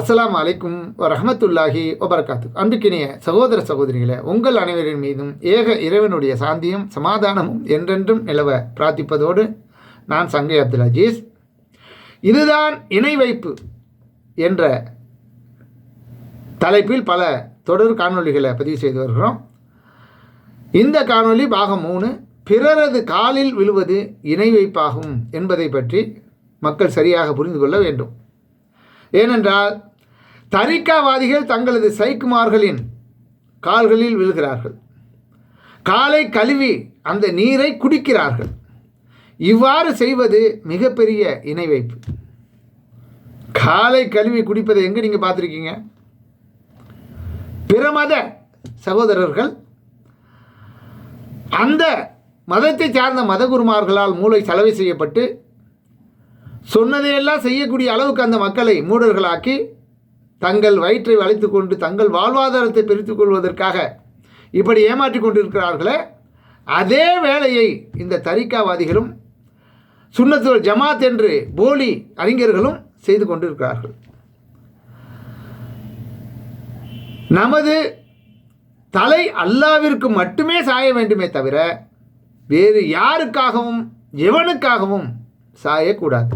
அஸ்லாம் அலைக்கும் ரஹமத்துல்லாஹி வபரகாத்து அன்புக்கினிய சகோதர சகோதரிகளே உங்கள் அனைவரின் மீதும் ஏக இறைவனுடைய சாந்தியும் சமாதானமும் என்றென்றும் நிலவ பிரார்த்திப்பதோடு நான் சங்கை அப்துல் அஜீஸ். இதுதான் இணை வைப்பு என்ற தலைப்பில் பல தொடர் காணொளிகளை பதிவு செய்து வருகிறோம். இந்த காணொளி பாகம் மூணு பிறரது காலில் விழுவது இணை வைப்பாகும் என்பதை பற்றி மக்கள் சரியாக புரிந்து கொள்ள வேண்டும். ஏனென்றால் தரிக்காவாதிகள் தங்களது சைக்குமார்களின் கால்களில் விழுகிறார்கள். காலை கழுவி அந்த நீரை குடிக்கிறார்கள். இவ்வாறு செய்வது மிகப்பெரிய இணை வைப்பு. காலை கழுவி குடிப்பதை எங்கே நீங்கள் பார்த்துருக்கீங்க? பிற மத சகோதரர்கள் அந்த மதத்தை சார்ந்த மதகுருமார்களால் மூளை செலவு செய்யப்பட்டு சொன்னதையெல்லாம் செய்யக்கூடிய அளவுக்கு அந்த மக்களை மூடர்களாக்கி தங்கள் வயிற்றை வளைத்து கொண்டு தங்கள் வாழ்வாதாரத்தை பிரித்து கொள்வதற்காக இப்படி ஏமாற்றிக் கொண்டிருக்கிறார்களே அதே வேலையை இந்த தரிக்காவாதிகளும் சுண்ணத்துவல் ஜமாத் என்று போலி அறிஞர்களும் செய்து கொண்டிருக்கிறார்கள். நமது தலை அல்லாவிற்கு மட்டுமே சாய வேண்டுமே தவிர வேறு யாருக்காகவும் எவனுக்காகவும் சாயக்கூடாது.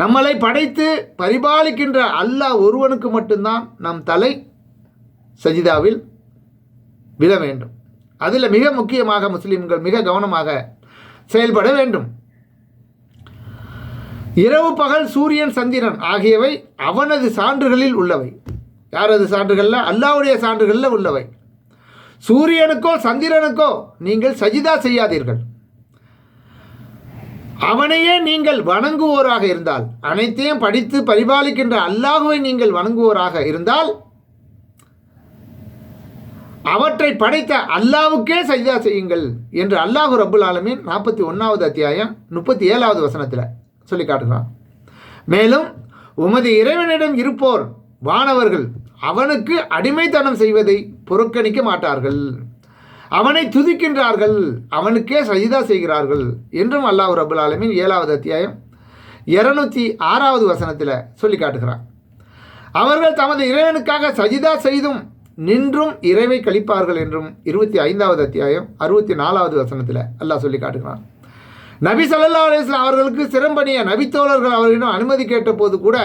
நம்மளை படைத்து பரிபாலிக்கின்ற அல்லாஹ் ஒருவனுக்கு மட்டும்தான் நம் தலை சஜிதாவில் விழ வேண்டும். அதில் மிக முக்கியமாக முஸ்லீம்கள் மிக கவனமாக செயல்பட வேண்டும். இரவு பகல் சூரியன் சந்திரன் ஆகியவை அவனது சான்றுகளில் உள்ளவை. யாரது சான்றுகளில்? அல்லாவுடைய சான்றுகளில் உள்ளவை. சூரியனுக்கோ சந்திரனுக்கோ நீங்கள் சஜிதா செய்யாதீர்கள். அவனையே நீங்கள் வணங்குவோராக இருந்தால் அனைத்தையும் படித்து பரிபாலிக்கின்ற அல்லாஹுவை நீங்கள் வணங்குவோராக இருந்தால் அவற்றை படைத்த அல்லாவுக்கே சஜிதா செய்யுங்கள் என்று அல்லாஹு ரபுல் ஆலமின் நாற்பத்தி ஒன்றாவது அத்தியாயம் முப்பத்தி ஏழாவது வசனத்தில் சொல்லி காட்டுகிறான். மேலும் உமது இறைவனிடம் இருப்போர் வானவர்கள் அவனுக்கு அடிமைத்தனம் செய்வதை புறக்கணிக்க மாட்டார்கள். அவனை துதிக்கின்றார்கள் அவனுக்கே சஜிதா செய்கிறார்கள் என்றும் அல்லாஹ் ரபுல் ஆலமின் ஏழாவது அத்தியாயம் இருநூத்தி ஆறாவது வசனத்தில் சொல்லி காட்டுகிறான். அவர்கள் தமது இறைவனுக்காக சஜிதா செய்தும் நின்றும் இறைவை கழிப்பார்கள் என்றும் இருபத்தி ஐந்தாவது அத்தியாயம் அறுபத்தி நாலாவது வசனத்தில் அல்லாஹ் சொல்லி காட்டுகிறான். நபி சல்லா அலிஸ்லாம் அவர்களுக்கு சிறம்பணிய நபித்தோழர்கள் அவர்களிடம் அனுமதி கேட்டபோது கூட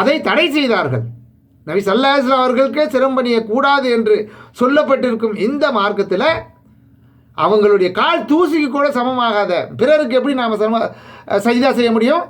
அதை தடை செய்தார்கள். நபி சல்லா அவர்களுக்கே சிரம்பணிய கூடாது என்று சொல்லப்பட்டிருக்கும் இந்த மார்க்கத்தில் அவங்களுடைய கால் தூசிக்கு கூட சமமாகாத பிறருக்கு எப்படி நாம் சம சஜிதா செய்ய முடியும்?